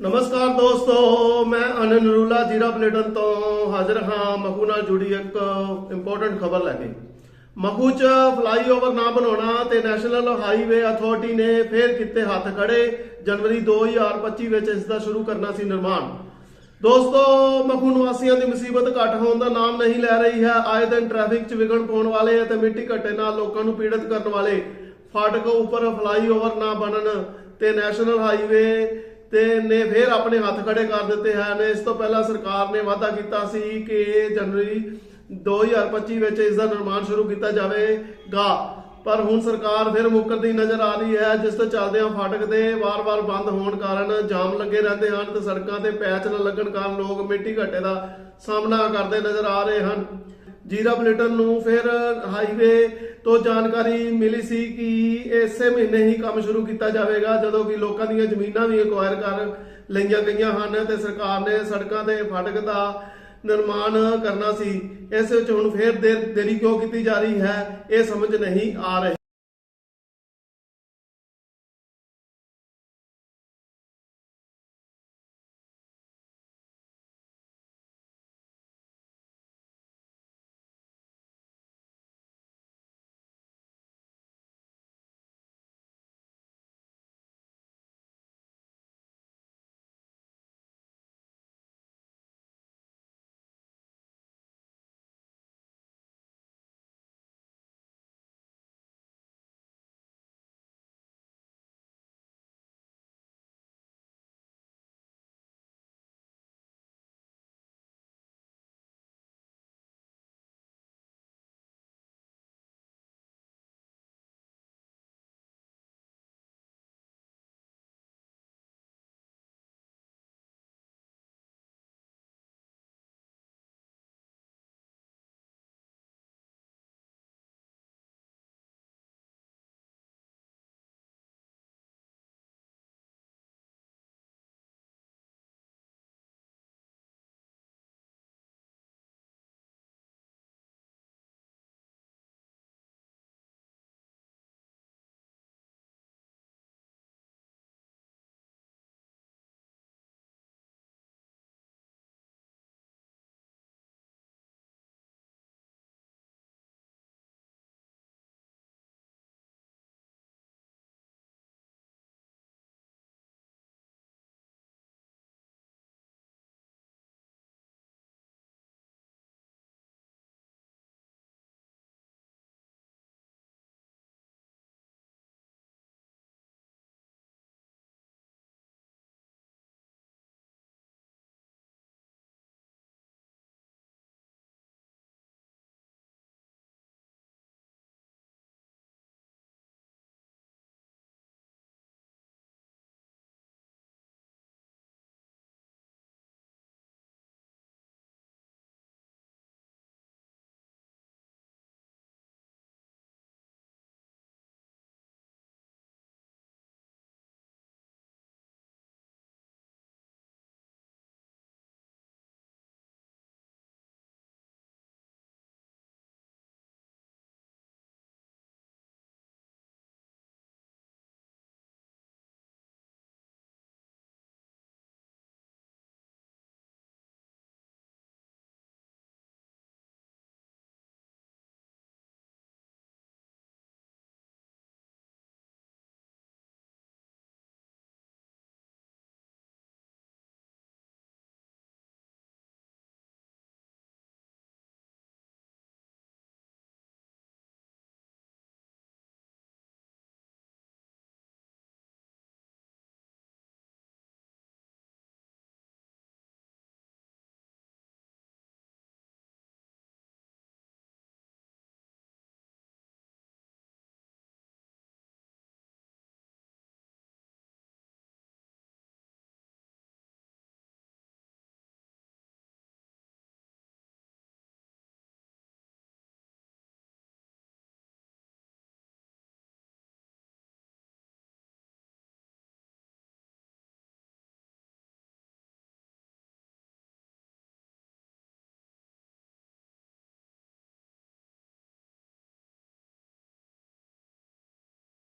ਨਮਸਕਾਰ ਦੋਸਤੋ, ਮੈਂ ਅਨੰਦ ਨਰੂਲਾ ਜੀਰਾ ਪਲੇਟਨ ਤੋਂ ਹਾਜ਼ਰ ਹਾਂ। ਮਖੂ ਨਾਲ ਜੁੜੀ ਇੱਕ ਇੰਪੋਰਟੈਂਟ ਖਬਰ ਲੈ ਕੇ। ਮਖੂ 'ਚ ਫਲਾਈਓਵਰ ਨਾ ਬਣਾਉਣਾ ਤੇ ਨੈਸ਼ਨਲ ਹਾਈਵੇ ਅਥਾਰਟੀ ਨੇ ਫੇਰ ਕੀਤੇ ਹੱਥ ਖੜੇ। ਜਨਵਰੀ 2025 ਵਿੱਚ ਇਸ ਦਾ ਸ਼ੁਰੂ ਕਰਨਾ ਸੀ ਨਿਰਮਾਣ। ਦੋਸਤੋ, ਮਖੂ ਨਿਵਾਸੀਆਂ ਦੀ ਮੁਸੀਬਤ ਘੱਟ ਹੋਣ ਦਾ ਨਾਮ ਨਹੀਂ ਲੈ ਰਹੀ ਹੈ। ਆਏ ਦਿਨ ਟ੍ਰੈਫਿਕ 'ਚ ਵਿਗੜ ਪਾਉਣ ਵਾਲੇ ਅਤੇ ਮਿੱਟੀ ਘੱਟੇ ਨਾਲ ਲੋਕਾਂ ਨੂੰ ਪੀੜਤ ਕਰਨ ਵਾਲੇ ਫਾਟਕ ਉੱਪਰ ਫਲਾਈਓਵਰ ਨਾ ਬਣਨ ਤੇ ਨੈਸ਼ਨਲ ਹਾਈਵੇ ਤੇ ਨੇ ਫਿਰ ਆਪਣੇ ਹੱਥ ਖੜੇ ਕਰ ਦਿੱਤੇ ਹਨ ਇਸ ਤੋਂ ਪਹਿਲਾਂ ਸਰਕਾਰ ਨੇ ਵਾਅਦਾ ਕੀਤਾ ਸੀ ਕਿ ਜਨਵਰੀ 2025 ਵਿੱਚ ਇਸ ਦਾ ਨਿਰਮਾਣ ਸ਼ੁਰੂ ਕੀਤਾ ਜਾਵੇਗਾ। ਪਰ ਹੁਣ ਸਰਕਾਰ ਫਿਰ ਮੁੱਕਰਦੀ ਨਜ਼ਰ ਆ ਰਹੀ ਹੈ, ਜਿਸ ਤੋਂ ਚੱਲਦਿਆਂ ਫਾਟਕ ਦੇ ਵਾਰ-ਵਾਰ ਬੰਦ ਹੋਣ ਕਾਰਨ ਜਾਮ ਲੱਗੇ ਰਹਿੰਦੇ ਹਨ ਤੇ ਸੜਕਾਂ ਤੇ ਪੈਚ ਨਾ ਲੱਗਣ ਕਾਰਨ ਲੋਕ ਮਿੱਟੀ ਘੱਟੇ ਦਾ ਸਾਹਮਣਾ ਕਰਦੇ ਨਜ਼ਰ ਆ ਰਹੇ ਹਨ। ਜੀਰਾ ਬੁਲੇਟਿਨ ਨੂੰ ਫਿਰ ਹਾਈਵੇ ਤੋਂ ਜਾਣਕਾਰੀ ਮਿਲੀ ਸੀ ਕਿ ਇਸੇ ਮਹੀਨੇ ਹੀ ਕੰਮ ਸ਼ੁਰੂ ਕੀਤਾ ਜਾਵੇਗਾ, ਜਦੋਂ ਕਿ ਲੋਕਾਂ ਦੀਆਂ ਜ਼ਮੀਨਾਂ ਵੀ ਐਕਵਾਇਰ ਕਰ ਲਈਆਂ ਗਈਆਂ ਹਨ ਤੇ ਸਰਕਾਰ ਨੇ ਸੜਕਾਂ ਤੇ ਫਾਟਕ ਦਾ ਨਿਰਮਾਣ ਕਰਨਾ ਸੀ। ਇਸ ਵਿੱਚ ਹੁਣ ਫਿਰ ਦੇਰ ਦੇਰੀ ਕਿਉਂ ਕੀਤੀ ਜਾ ਰਹੀ ਹੈ, ਇਹ ਸਮਝ ਨਹੀਂ ਆ ਰਹੀ।